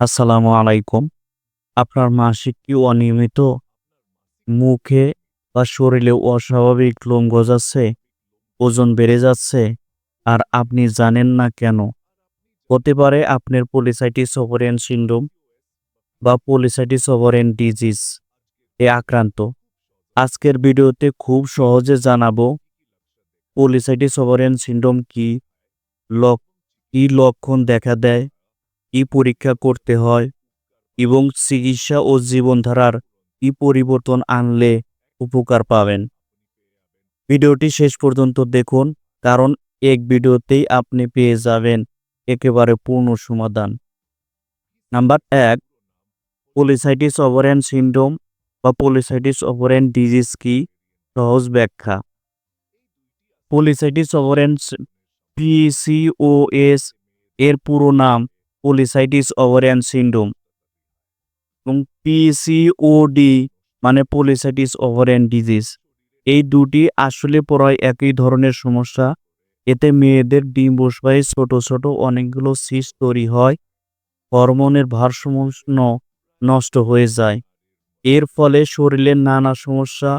আসসালামু আলাইকুম। আপনার মাসিক কি অনিয়মিত মুখে বা শরীরে অস্বাভাবিক লোম গজাচ্ছে ওজন বেড়ে যাচ্ছে আর আপনি জানেন না কেন? হতে পারে আপনার পলিসাইটিস ওভারিয়ান সিন্ড্রোম বা পলিসাইটিস ওভারিয়ান ডিজিজ এ আক্রান্ত। আজকের ভিডিওতে খুব সহজে জানাব পলিসাইটিস ওভারিয়ান সিন্ড্রোম কি লক, কি লক্ষণ দেখা দেয়? কি পরীক্ষা করতে হয় এবং চিকিৎসা ও জীবনধারার কি পরিবর্তন আনলে উপকার পাবেন। ভিডিওটি শেষ পর্যন্ত দেখুন, কারণ এক ভিডিওতেই আপনি পেয়ে যাবেন একেবারে পূর্ণ সমাধান। নাম্বার এক পলিসাইটিস ওভারেন সিন্ড্রোম বা পলিসাইটিস ওভারেন ডিজিজ কি? সহজ ব্যাখ্যা। পলিসাইটিস ওভারেন পিসিওএস এর পুরো নাম পলিসাইটিস ওভারিয়ান সিন্ড্রোম এবং পিসিওডি মানে পলিসাইটিস ওভারিয়ান ডিজিজ এই দুটি আসলে প্রায় একই ধরনের সমস্যা। এতে মেয়েদের ডিম বসবাই ছোট ছোট অনেকগুলো সিস্ট তৈরি হয়। হরমোনের ভারসাম্য নষ্ট হয়ে যায়। এর ফলে শরীরের নানা সমস্যা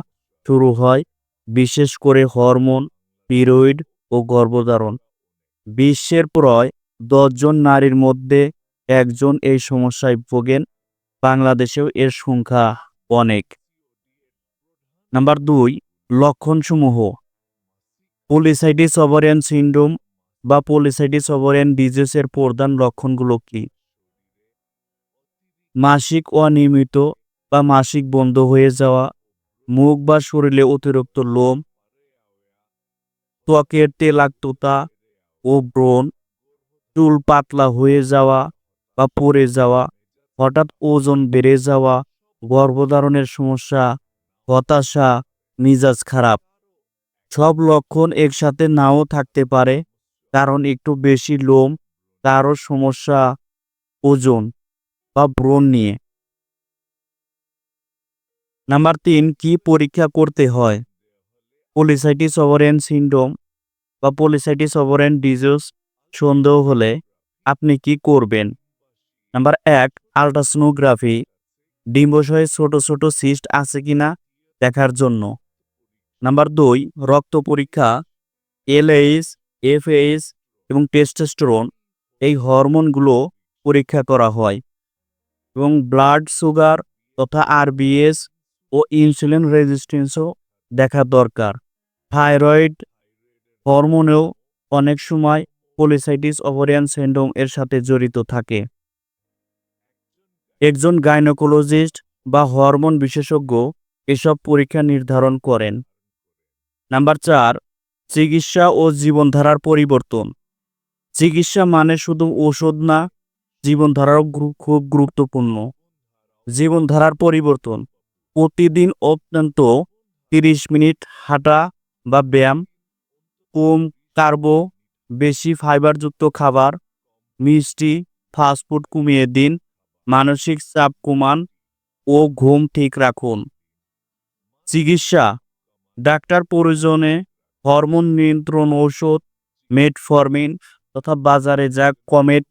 শুরু হয়, বিশেষ করে হরমোন পিরয়েড ও গর্ভধারণ। বিশ্বের প্রায় দশজন নারীর মধ্যে একজন এই সমস্যায় ভোগেন। বাংলাদেশেও এর সংখ্যা অনেক। নাম্বার দুই, লক্ষণসমূহ। পলিসাইটিস ওভারিয়ান সিন্ড্রোম বা পলিসাইটিস ওভারিয়ান ডিজিজের প্রধান লক্ষণগুলো কি? মাসিক অনিয়মিত বা মাসিক বন্ধ হয়ে যাওয়া, মুখ বা শরীরে অতিরিক্ত লোম, ত্বকের তেলাক্ততা ও ব্রণ চুল পাতলা হয়ে যাওয়া বা পড়ে যাওয়া, হঠাৎ ওজন বেড়ে যাওয়া, গর্ভধারণের সমস্যা, হতাশা, মিজাজ খারাপ। সব লক্ষণ একসাথে নাও থাকতে পারে, কারণ একটু বেশি লোম কারও সমস্যা ওজন বা ব্রণ নিয়ে। নাম্বার তিন, কি পরীক্ষা করতে হয়? পলিসাইটিস ওভারেন সিন্ড্রোম বা পলিসাইটিস ওভারেন ডিজিজ সন্দেহ হলে আপনি কি করবেন? নাম্বার এক, আলট্রাসোনোগ্রাফি। ডিম্বশয়ে ছোট ছোট সিস্ট আছে কিনা দেখার জন্য। নাম্বার দুই, রক্ত পরীক্ষা, এলএইচ, এফএইচ এবং টেস্টোস্টেরন, এই হরমোনগুলো পরীক্ষা করা হয়। এবং ব্লাড সুগার তথা আরবিএস ও ইনসুলিন রেজিস্ট্যান্সও দেখা দরকার। থাইরয়েড হরমোনেও অনেক সময় পলিসাইটিস ওভারিয়ান সিন্ড্রোম এর সাথে জড়িত থাকে। একজন গাইনোকোলজিস্ট বা হরমোন বিশেষজ্ঞ এসব পরীক্ষা নির্ধারণ করেন। নাম্বার চার, চিকিৎসা ও জীবনধারার পরিবর্তন। চিকিৎসা মানে শুধু ওষুধ না, জীবনধারাও খুব গুরুত্বপূর্ণ। জীবনধারার পরিবর্তন, প্রতিদিন অত্যন্ত তিরিশ মিনিট হাঁটা বা ব্যায়াম, কম কার্বো বেশি ফাইবারযুক্ত খাবার, মিষ্টি ফাস্টফুড কমিয়ে দিন, মানসিক চাপ কমান ও ঘুম ঠিক রাখুন। চিকিৎসা, ডাক্তার প্রয়োজনে হরমোন নিয়ন্ত্রণ ঔষধ মেটফরমিন তথা বাজারে যা কমেট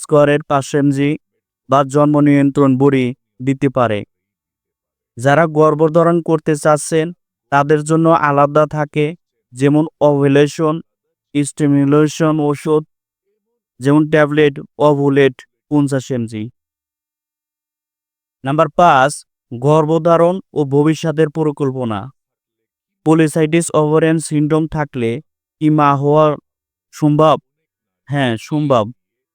স্কোয়ারের পাশেমজি বা জন্ম নিয়ন্ত্রণ বড়ি দিতে পারে। যারা গর্ভধারণ করতে চাচ্ছেন, তাদের জন্য আলাদা থাকে, যেমন ওভুলেশন স্টিমুলেশন ওষুধ, যেমন ট্যাবলেট, অভুলেট, পঞ্চাশ এমজি। নাম্বার পাঁচ, গর্ভধারণ ও ভবিষ্যতের পরিকল্পনা। পলিসাইটিস ওভারিয়ান সিন্ড্রোম থাকলে কি মা হওয়া সম্ভব? হ্যাঁ সম্ভব।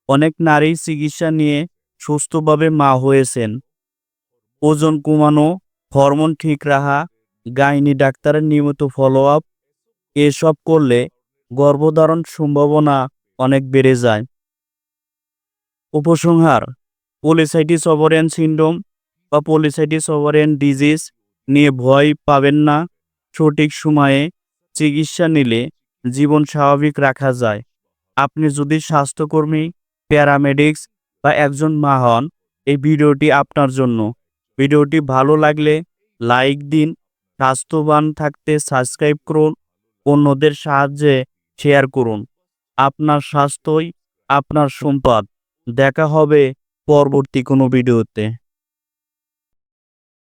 অনেক নারী চিকিৎসা নিয়ে সুস্থভাবে মা হয়েছেন। ওজন কমানো, হরমোন ঠিক রাখা, গাইনি, ডাক্তারের নিয়মিত ফলো আপ এসব করলে গর্ভধারণ সম্ভাবনা অনেক বেড়ে যায়। উপসংহার পলিসাইটিস ওভারিয়ান সিন্ড্রোম বা পলিসাইটিস ওভারিয়ান ডিজিজ নিয়ে ভয় পাবেন না। সঠিক সময়ে চিকিৎসা নিলে জীবন স্বাভাবিক রাখা যায়। আপনি যদি স্বাস্থ্যকর্মী প্যারামেডিক্স বা একজন মা হন, এই ভিডিওটি আপনার জন্য। ভিডিওটি ভালো লাগলে লাইক দিন, স্বাস্থ্যবান থাকতে সাবস্ক্রাইব করুন। অন্যদের সাহায্যে শেয়ার করুন। আপনার স্বাস্থ্যই আপনার সম্পদ। দেখা হবে পরবর্তী কোনো ভিডিওতে।